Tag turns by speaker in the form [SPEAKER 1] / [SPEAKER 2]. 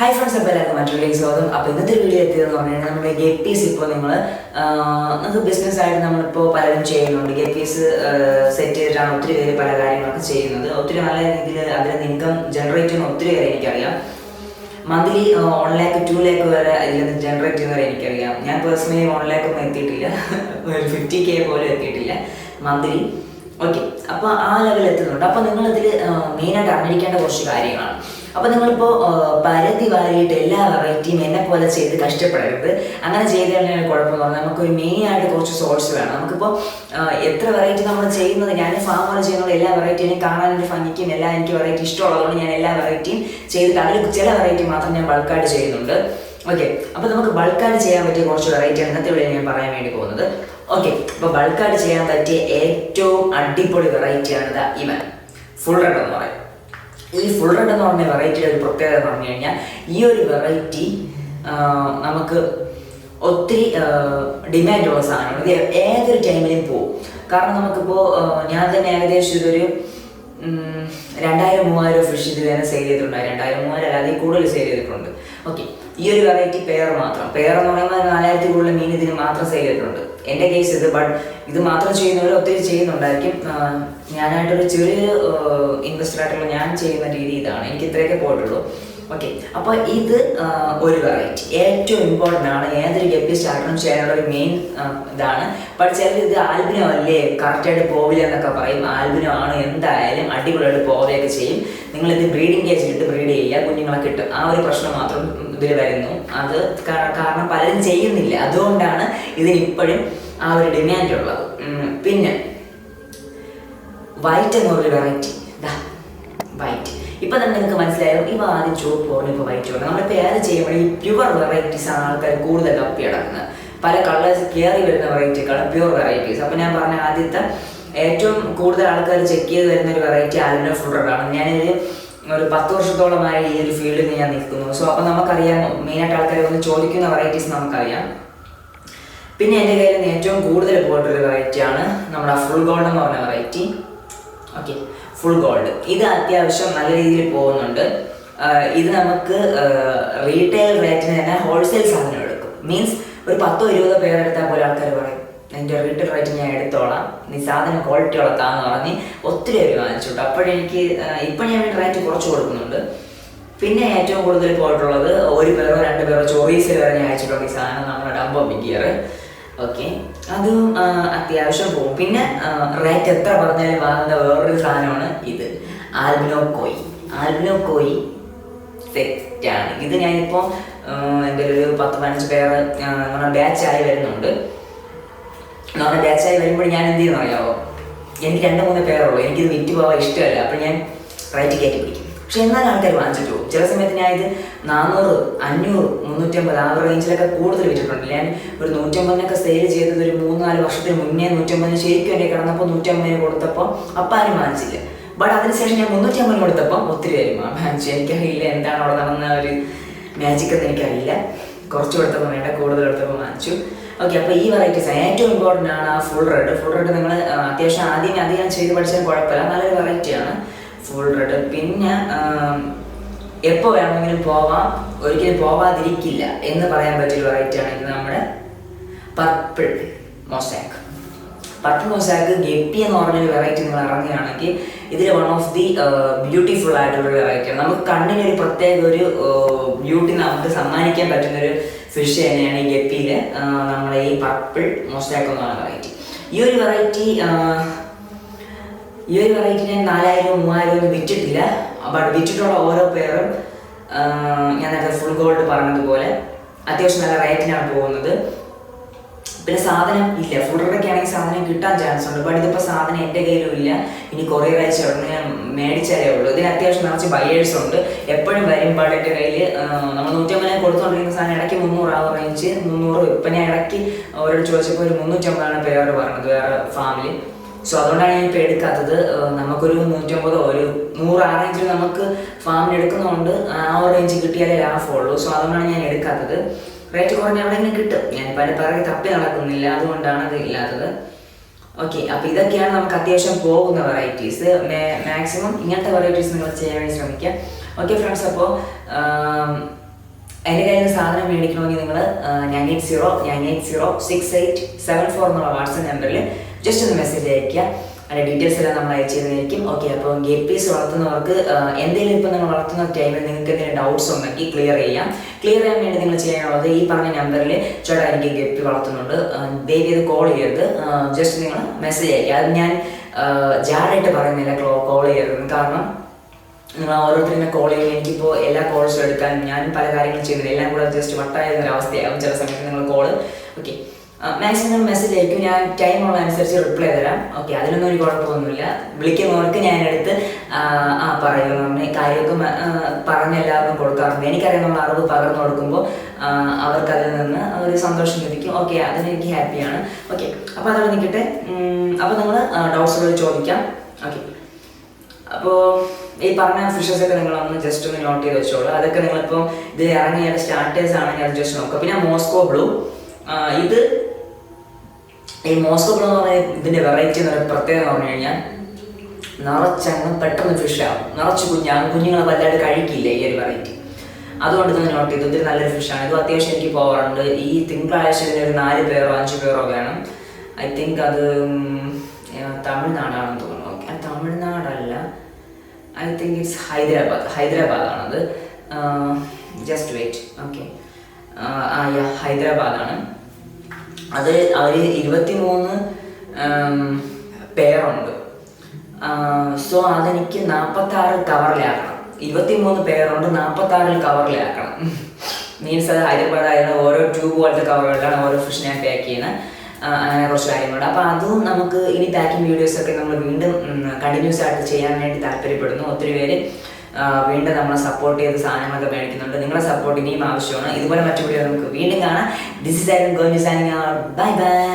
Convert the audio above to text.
[SPEAKER 1] Hi friends അപ്പോൾ എല്ലാവർക്കും മറ്റൊരു സ്വാഗതം. അപ്പോൾ ഇന്നത്തെ വീഡിയോ എത്തിയതെന്ന് പറഞ്ഞാൽ നമ്മുടെ ഗപ്പീസ് ഇപ്പോൾ നിങ്ങൾ നമുക്ക് ബിസിനസ് ആയിട്ട് നമ്മളിപ്പോൾ പലരും ചെയ്യുന്നുണ്ട്. ഗപ്പീസ് സെറ്റ് ചെയ്തിട്ടാണ് ഒത്തിരി പേര് പല കാര്യങ്ങളൊക്കെ ചെയ്യുന്നത്. ഒത്തിരി നല്ല രീതിയിൽ അതിൽ നിന്ന് ഇൻകം ജനറേറ്റ് ചെയ്യുന്ന ഒത്തിരി പേരെ എനിക്കറിയാം. Monthly one lakh two lakh വരെ ഇതിൽ നിന്ന് ജനറേറ്റ് ചെയ്യുന്നവരെ എനിക്കറിയാം. ഞാൻ പേഴ്സണലി വൺ ലാക്ക് ഒന്നും എത്തിയിട്ടില്ല. ഒരു ഫിഫ്റ്റി കെ പോലും എത്തിയിട്ടില്ല മന്ത്ലി ഓക്കെ അപ്പോൾ ആ ലെവലിൽ എത്തുന്നുണ്ട്. അപ്പോൾ നിങ്ങളിതിൽ മെയിനായിട്ട് അറിഞ്ഞിരിക്കേണ്ട കുറച്ച് കാര്യങ്ങളാണ്. അപ്പോൾ നിങ്ങളിപ്പോൾ പരത്തി വാരിയിട്ട് എല്ലാ വെറൈറ്റിയും എന്നെ പോലെ ചെയ്ത് കഷ്ടപ്പെടരുത്. അങ്ങനെ ചെയ്ത് കഴിഞ്ഞാൽ കുഴപ്പമെന്ന് പറഞ്ഞാൽ നമുക്കൊരു മെയിൻ ആയിട്ട് കുറച്ച് സോഴ്സ് വേണം. നമുക്കിപ്പോൾ എത്ര വെറൈറ്റി നമ്മൾ ചെയ്യുന്നത് ഞാൻ ഫാം പോലെ ചെയ്യുന്നത് എല്ലാ വെറൈറ്റിയും കാണാൻ ഒരു ഭംഗിക്കും എല്ലാ എനിക്ക് വെറൈറ്റി ഇഷ്ടമുള്ളതുകൊണ്ട് ഞാൻ എല്ലാ വെറൈറ്റിയും ചെയ്തിട്ട് അതിൽ ചില വെറൈറ്റി മാത്രം ഞാൻ ബൾക്കായിട്ട് ചെയ്യുന്നുണ്ട്. ഓക്കെ അപ്പോൾ നമുക്ക് ബൾക്കായിട്ട് ചെയ്യാൻ പറ്റിയ കുറച്ച് വെറൈറ്റി ഇന്നത്തെ ഇവിടെ ഞാൻ പറയാൻ വേണ്ടി പോകുന്നത്. ഓക്കെ അപ്പോൾ ബൾക്കായിട്ട് ചെയ്യാൻ പറ്റിയ ഏറ്റവും അടിപൊളി വെറൈറ്റിയാണ് ഇവൻ. ഫുൾ റെഡ് എന്ന് പറയും. ഈ ഫുൾ റെഡ് എന്ന് പറഞ്ഞ വെറൈറ്റിയുടെ ഒരു പ്രത്യേകത എന്ന് പറഞ്ഞു കഴിഞ്ഞാൽ ഈ ഒരു വെറൈറ്റി നമുക്ക് ഒത്തിരി ഡിമാൻഡുള്ള സാധനമാണ് ഏതൊരു ടൈമിലും പോകും കാരണം നമുക്കിപ്പോൾ ഞാൻ തന്നെ ഏകദേശം ഇതൊരു രണ്ടായിരം മൂവായിരം ഫിഷ് ഇത് തന്നെ സെയിൽ ചെയ്തിട്ടുണ്ട് രണ്ടായിരം മൂവായിരം അല്ലാതെ കൂടുതൽ സെയിൽ ചെയ്തിട്ടുണ്ട്. ഓക്കെ ഈ ഒരു വെറൈറ്റി പെയർ മാത്രം. പെയർ എന്ന് പറയുമ്പോൾ നാലായിരത്തി കൂടുതൽ മീൻ ഇതിന് മാത്രം സെയിൽ ചെയ്തിട്ടുണ്ട്. എന്റെ കേസ് ഇത് ബട്ട് ഇത് മാത്രം ചെയ്യുന്നവർ ഒത്തിരി ചെയ്യുന്നുണ്ടായിരിക്കും. ഞാനായിട്ടൊരു ചെറിയ ഇൻവെസ്റ്റർ ആയിട്ടുള്ള ഞാൻ ചെയ്യുന്ന രീതി ഇതാണ്. എനിക്ക് ഇത്രയൊക്കെ പോയിട്ടുള്ളൂ. ഓക്കെ അപ്പോൾ ഇത് ഒരു വെറൈറ്റി ഏറ്റവും ഇമ്പോർട്ടന്റ് ആണ് ഏതൊരു ഗപ്പി സ്റ്റാർട്ടറും ചെയ്യാനുള്ള ഒരു മെയിൻ ഇതാണ്. ബട്ട് ചിലർ ഇത് ആൽബിനോ അല്ലേ കറക്റ്റായിട്ട് പോവില്ല എന്നൊക്കെ പറയും. ആൽബിനോ ആണ് എന്തായാലും അടിപൊളിയായിട്ട് പോവുകയൊക്കെ ചെയ്യും. നിങ്ങളിത് ബ്രീഡിംഗ് കേജിലിട്ട് ബ്രീഡ് ചെയ്യുക കുഞ്ഞുങ്ങളെ കിട്ടും. ആ ഒരു പ്രശ്നം മാത്രം ഇതിൽ വരുന്നു അത് കാരണം പലരും ചെയ്യുന്നില്ല. അതുകൊണ്ടാണ് ഇതിന് ഇപ്പോഴും ആ ഒരു ഡിമാൻഡ് ഉള്ളത്. പിന്നെ വൈറ്റ് എന്ന് പറഞ്ഞൊരു വെറൈറ്റി വൈറ്റ് ഇപ്പൊ തന്നെ നിങ്ങൾക്ക് മനസ്സിലായോ? ഇവ ആദ്യം ചുവപ്പ് പോകണം ഇപ്പൊ വൈറ്റ് പോകണം നമ്മുടെ പേര് ചെയ്യുമ്പോൾ ഈ പ്യുവർ വെറൈറ്റീസ് ആണ് ആൾക്കാർ കൂടുതൽ കപ്പി അടക്കുന്നത് പല കളേഴ്സ് കയറി വരുന്ന വെറൈറ്റിക്കാണ് പ്യുവർ വെറൈറ്റീസ് അപ്പൊ ഞാൻ പറഞ്ഞ ആദ്യത്തെ ഏറ്റവും കൂടുതൽ ആൾക്കാർ ചെക്ക് ചെയ്ത് വരുന്ന ഒരു വെറൈറ്റി ആലിനോ ആണ് ഞാനിത് ഒരു പത്ത് വർഷത്തോളമായി ഈ ഒരു ഫീൽഡിൽ ഞാൻ നിൽക്കുന്നു. സോ അപ്പോൾ നമുക്കറിയാം മെയിനായിട്ട് ആൾക്കാരെ ഒന്ന് ചോദിക്കുന്ന വെറൈറ്റീസ് നമുക്കറിയാം. പിന്നെ എന്റെ കയ്യിൽ നിന്ന് ഏറ്റവും കൂടുതൽ പോയിട്ടൊരു വെറൈറ്റിയാണ് നമ്മുടെ ഫുൾ ഗോൾഡ് എന്ന് പറഞ്ഞ വെറൈറ്റി ഓക്കെ ഫുൾ ഗോൾഡ് ഇത് അത്യാവശ്യം നല്ല രീതിയിൽ പോകുന്നുണ്ട്. ഇത് നമുക്ക് റീറ്റെയിൽ റേറ്റിന് തന്നെ ഹോൾസെയിൽ സാധനം എടുക്കും. മീൻസ് ഒരു പത്തോ ഇരുപതോ പേരെടുത്താൽ പോലെ ആൾക്കാർ പറയും എന്റെ വീട്ടിൽ റേറ്റ് ഞാൻ എടുത്തോളാം. നീ സാധനം ക്വാളിറ്റി ഉള്ളതാന്ന് പറഞ്ഞ് ഒത്തിരി പേര് വാങ്ങിച്ചിട്ടു. അപ്പോഴെനിക്ക് ഇപ്പം ഞാൻ റേറ്റ് കുറച്ച് കൊടുക്കുന്നുണ്ട്. പിന്നെ ഏറ്റവും കൂടുതൽ പോയിട്ടുള്ളത് ഒരു പേരോ രണ്ട് പേരോ ചൊറീസിൽ വരെ ഞാൻ അയച്ചിട്ടുണ്ട് ഈ സാധനം നമ്മുടെ ഡംബോ ബിഗിയർ ഓക്കെ അതും അത്യാവശ്യം പോകും പിന്നെ റേറ്റ് എത്ര പറഞ്ഞാലും വാങ്ങുന്ന വേറൊരു സാധനമാണ് ഇത്. ആൽബിനോ കോയി. ആൽബിനോ കോയി സെറ്റാണ് ഇത് ഞാനിപ്പോൾ എന്റെ ഒരു പത്ത് പതിനഞ്ച് പേർ നമ്മുടെ ബാച്ചായി വരുന്നുണ്ട്. നമ്മുടെ ബാച്ചായി വരുമ്പോൾ ഞാൻ എന്ത് ചെയ്യുന്ന അറിയാവോ? എനിക്ക് രണ്ട് മൂന്ന് പേരുള്ളൂ എനിക്കിത് വിറ്റ് പോകാൻ ഇഷ്ടമല്ല. അപ്പോൾ ഞാൻ റൈറ്റ് കയറ്റി പിടിക്കും. പക്ഷെ എന്നാലും ആൾക്കാർ വാങ്ങിച്ചിട്ട് പോകും. ചില സമയത്ത് ഞാൻ ഇത് നാനൂറ് അഞ്ഞൂറ് മുന്നൂറ്റമ്പത് ആ റേഞ്ചിലൊക്കെ കൂടുതൽ വിറ്റിട്ടുണ്ട്. ഞാൻ ഒരു നൂറ്റമ്പതിനൊക്കെ സെയിൽ ചെയ്തത് ഒരു മൂന്ന് നാല് വർഷത്തിന് മുന്നേ നൂറ്റമ്പതിന് ശരിക്കും എന്റെ കിടന്നപ്പോൾ നൂറ്റമ്പതിന് കൊടുത്തപ്പോൾ അപ്പം ആരും വാങ്ങിച്ചില്ല. ബട്ട് അതിനുശേഷം ഞാൻ മുന്നൂറ്റമ്പത് കൊടുത്തപ്പോൾ ഒത്തിരി പേര് വാങ്ങിച്ചു എനിക്കറിയില്ല നടന്ന ഒരു മാജിക് എന്ന് എനിക്കറിയില്ല. കുറച്ച് കൊടുത്തപ്പോൾ വേണ്ട കൂടുതൽ കൊടുത്തപ്പോൾ വാങ്ങിച്ചു. ഓക്കെ അപ്പോൾ ഈ വെറൈറ്റീസ് ഏറ്റവും ഇമ്പോർട്ടന്റ് ആണ് ആ ഫുൾ റെഡ് ഫുൾ റെഡ് നിങ്ങൾ അത്യാവശ്യം ആദ്യം അധികം ചെയ്ത് പഠിച്ചാൽ കുഴപ്പമില്ല. നല്ലൊരു വെറൈറ്റിയാണ് ഫുൾ റെഡ് പിന്നെ എപ്പോൾ വേണമെങ്കിലും പോവാം. ഒരിക്കലും പോവാതിരിക്കില്ല എന്ന് പറയാൻ പറ്റിയ വെറൈറ്റിയാണ് ഇത് നമ്മുടെ purple mosaic purple mosaic guppy എന്ന് പറഞ്ഞൊരു വെറൈറ്റി നിങ്ങൾ ഇറങ്ങുകയാണെങ്കിൽ ഇതിൽ വൺ ഓഫ് ദി ബ്യൂട്ടിഫുൾ ആയിട്ടുള്ള വെറൈറ്റിയാണ് നമുക്ക് കണ്ണിന് ഒരു പ്രത്യേക ഒരു ബ്യൂട്ടി നമുക്ക് സമ്മാനിക്കാൻ പറ്റുന്ന ഒരു ഫിഷ് തന്നെയാണ് ഈ ഗപ്പിയിൽ നമ്മുടെ ഈ പർപ്പിൾ മൊസാക്ക് എന്ന് പറയുന്ന വെറൈറ്റി ഈ ഒരു വെറൈറ്റി ഈ ഒരു വെറൈറ്റി ഞാൻ നാലായിരം മൂവായിരം ഒന്നും വിറ്റിട്ടില്ല. ബട്ട് വിറ്റിട്ടുള്ള ഓരോ പേരും ഞാൻ നേരത്തെ ഫുൾ ഗോൾഡ് പറഞ്ഞതുപോലെ അത്യാവശ്യം നല്ല റേറ്റിനാണ് പോകുന്നത്. പിന്നെ സാധനം ഇല്ല. ഫുൾ റെഡൊക്കെ ആണെങ്കിൽ സാധനം കിട്ടാൻ ചാൻസ് ഉണ്ട്. ബട്ട് ഇതിപ്പോൾ സാധനം എന്റെ കയ്യിലും ഇല്ല. ഇനി കൊറിയർ അയച്ച ഉടനെ ഞാൻ മേടിച്ചാലേ ഉള്ളൂ. ഇതിന് അത്യാവശ്യം നിറച്ച് ബയേഴ്സ് ഉണ്ട്. എപ്പോഴും വരുമ്പോൾ എന്റെ കയ്യിൽ നമ്മൾ നൂറ്റമ്പതിനെ കൊടുത്തുകൊണ്ടിരിക്കുന്ന സാധനം ഇടയ്ക്ക് മുന്നൂറ് ആ റേഞ്ച് മുന്നൂറ് ഇപ്പം ഞാൻ ഇടയ്ക്ക് അവരോട് ചോദിച്ചപ്പോൾ ഒരു മുന്നൂറ്റമ്പതാണ് പേര് പറഞ്ഞത് വേറെ ഫാമിലി സോ അതുകൊണ്ടാണ് ഞാൻ ഇപ്പോൾ എടുക്കാത്തത്. നമുക്കൊരു നൂറ്റമ്പതോ ഒരു നൂറ് ആ റേഞ്ചിൽ നമുക്ക് ഫാമിൽ എടുക്കുന്നതുകൊണ്ട് ആ റേഞ്ച് കിട്ടിയാലേ ലാഭമുള്ളൂ. സോ അതുകൊണ്ടാണ് ഞാൻ എടുക്കാത്തത്. റേറ്റ് കുറഞ്ഞ എവിടെയെങ്കിലും കിട്ടും. ഞാൻ പല പിറകെ തപ്പി നടക്കുന്നില്ല. അതുകൊണ്ടാണ് അത് ഇല്ലാത്തത്. ഓക്കെ അപ്പോൾ ഇതൊക്കെയാണ് നമുക്ക് അത്യാവശ്യം പോകുന്ന വെറൈറ്റീസ് മാക്സിമം ഇങ്ങനത്തെ വെറൈറ്റീസ് നിങ്ങൾ ചെയ്യാൻ വേണ്ടി ശ്രമിക്കുക ഓക്കെ ഫ്രണ്ട്സ് അപ്പോൾ എന്റെ കയ്യിൽ നിന്ന് സാധനം മേടിക്കണമെങ്കിൽ നിങ്ങൾ nine eight zero nine eight zero six eight seven four എന്നുള്ള വാട്സപ്പ് നമ്പറിൽ ജസ്റ്റ് ഒന്ന് മെസ്സേജ് അയയ്ക്കുക. അതിന്റെ ഡീറ്റെയിൽസ് എല്ലാം നമ്മൾ അയച്ചു തരുന്നതായിരിക്കും. ഓക്കെ അപ്പോൾ എസ് വളർത്തുന്നവർക്ക് എന്തെങ്കിലും ഇപ്പോൾ നിങ്ങൾ വളർത്തുന്ന ടൈമിൽ നിങ്ങൾക്ക് എന്തെങ്കിലും ഡൗട്ട്സ് ഉണ്ടെങ്കിൽ ക്ലിയർ ചെയ്യാം. ക്ലിയർ ചെയ്യാൻ വേണ്ടി നിങ്ങൾ ചെയ്യാനുള്ളത് ഈ പറഞ്ഞ നമ്പറിൽ ചേട്ടാ എനിക്ക് പി വളർത്തുന്നുണ്ട്. ദയവ് കോൾ ചെയ്യരുത്. ജസ്റ്റ് നിങ്ങൾ മെസ്സേജ് അയക്കുക അത് ഞാൻ ജാഡായിട്ട് പറയുന്നില്ല കോൾ ചെയ്യരുത് കാരണം നിങ്ങൾ ഓരോരുത്തരും കോൾ ചെയ്യുമ്പോൾ എനിക്കിപ്പോൾ എല്ലാ കോൾസും എടുക്കാൻ ഞാൻ പല കാര്യങ്ങളും ചെയ്യുന്നില്ല. എല്ലാം കൂടെ ജസ്റ്റ് വട്ടായ ഒരു അവസ്ഥയാകും ചില സമയത്ത് നിങ്ങൾ കോൾ ഓക്കെ മാക്സിമം മെസ്സേജ് അയക്കും. ഞാൻ ടൈം ഉള്ള അനുസരിച്ച് റിപ്ലൈ തരാം. ഓക്കെ അതിനൊന്നും ഒരു കുഴപ്പമൊന്നുമില്ല. വിളിക്കുന്നവർക്ക് ഞാൻ എടുത്ത് ആ പറയുന്നു നമ്മൾ കാര്യമൊക്കെ പറഞ്ഞ് എല്ലാവർക്കും കൊടുക്കാറുണ്ട്. എനിക്കറിയാം നമ്മൾ അറിവ് പകർന്നു കൊടുക്കുമ്പോൾ അവർക്ക് അതിൽ നിന്ന് ഒരു സന്തോഷം ലഭിക്കും. ഓക്കെ അതിന് എനിക്ക് ഹാപ്പിയാണ് ഓക്കെ അപ്പോൾ അതവിടെ നിൽക്കട്ടെ. അപ്പോൾ നിങ്ങൾ ഡൗട്ട്സുകൾ ചോദിക്കാം. ഓക്കെ അപ്പോൾ ഈ പറഞ്ഞ ഫിഷസ് ഒക്കെ നിങ്ങൾ ഒന്ന് ജസ്റ്റ് ഒന്ന് നോട്ട് ചെയ്ത് വെച്ചോളൂ. അതൊക്കെ നിങ്ങളിപ്പോൾ ഇത് ഇറങ്ങിയ സ്റ്റാർട്ടേഴ്സ് ആണെങ്കിൽ അത് ജസ്റ്റ് നോക്കുക. പിന്നെ മോസ്കോ ബ്ലൂ. ഇത് ഈ മോസ്കോ ബ്ലൂ എന്ന് ഇതിന്റെ വെറൈറ്റി എന്ന് പറയുന്ന പ്രത്യേകത പറഞ്ഞു കഴിഞ്ഞാൽ നിറച്ചങ്ങ് പെട്ടെന്ന് ഫിഷ് ആവും. നിറച്ച് കുഞ്ഞാണ് കുഞ്ഞുങ്ങൾ വല്ലാതെ കഴിക്കില്ല ഈ ഒരു വെറൈറ്റി അതുകൊണ്ട് തന്നെ നോട്ട് ചെയ്തു ഇതൊരു നല്ലൊരു ഫിഷാണ് ഇത് അത്യാവശ്യം എനിക്ക് പോകാറുണ്ട് ഈ തിങ്കളാഴ്ച ഇതിന് ഒരു നാല് പേരോ അഞ്ച് പേരോ വേണം. ഐ തിങ്ക് അത് തമിഴ്നാടാണെന്ന് തോന്നുന്നു. ഓക്കെ തമിഴ്നാടല്ല. ഐ തിങ്ക് ഇറ്റ്സ് ഹൈദരാബാദ് ഹൈദരാബാദാണത്. ജസ്റ്റ് വെയിറ്റ് ഓക്കെ ആ ഹൈദരാബാദാണ്. അത് അവർ ഇരുപത്തി മൂന്ന് പേരുണ്ട്. സോ അതെനിക്ക് നാൽപ്പത്തി ആറ് കവറിലാക്കണം. ഇരുപത്തിമൂന്ന് പേരുണ്ട് നാൽപ്പത്തി ആറിൽ കവറിലാക്കണം. മീൻസ് അത് ഹൈദരാബാദ് ഓരോ ട്യൂബ് പോലത്തെ കവറുകളിലാണ് ഓരോ ഫിഷിനെ പാക്ക് ചെയ്യുന്നത് അങ്ങനെ കുറച്ച് കാര്യങ്ങളുണ്ട്. അപ്പോൾ അതും നമുക്ക് ഇനി പാക്കിംഗ് വീഡിയോസൊക്കെ നമ്മൾ വീണ്ടും കണ്ടിന്യൂസ് ആയിട്ട് ചെയ്യാൻ വേണ്ടി താല്പര്യപ്പെടുന്നു. ഒത്തിരി പേര് വീണ്ടും നമ്മളെ സപ്പോർട്ട് ചെയ്ത് സാധനങ്ങളൊക്കെ മേടിക്കുന്നുണ്ട്. നിങ്ങളുടെ സപ്പോർട്ട് ഇനിയും ആവശ്യമാണ്. ഇതുപോലെ മറ്റു വീഡിയോ നമുക്ക് വീണ്ടും കാണാം. This is I going to signing bye bye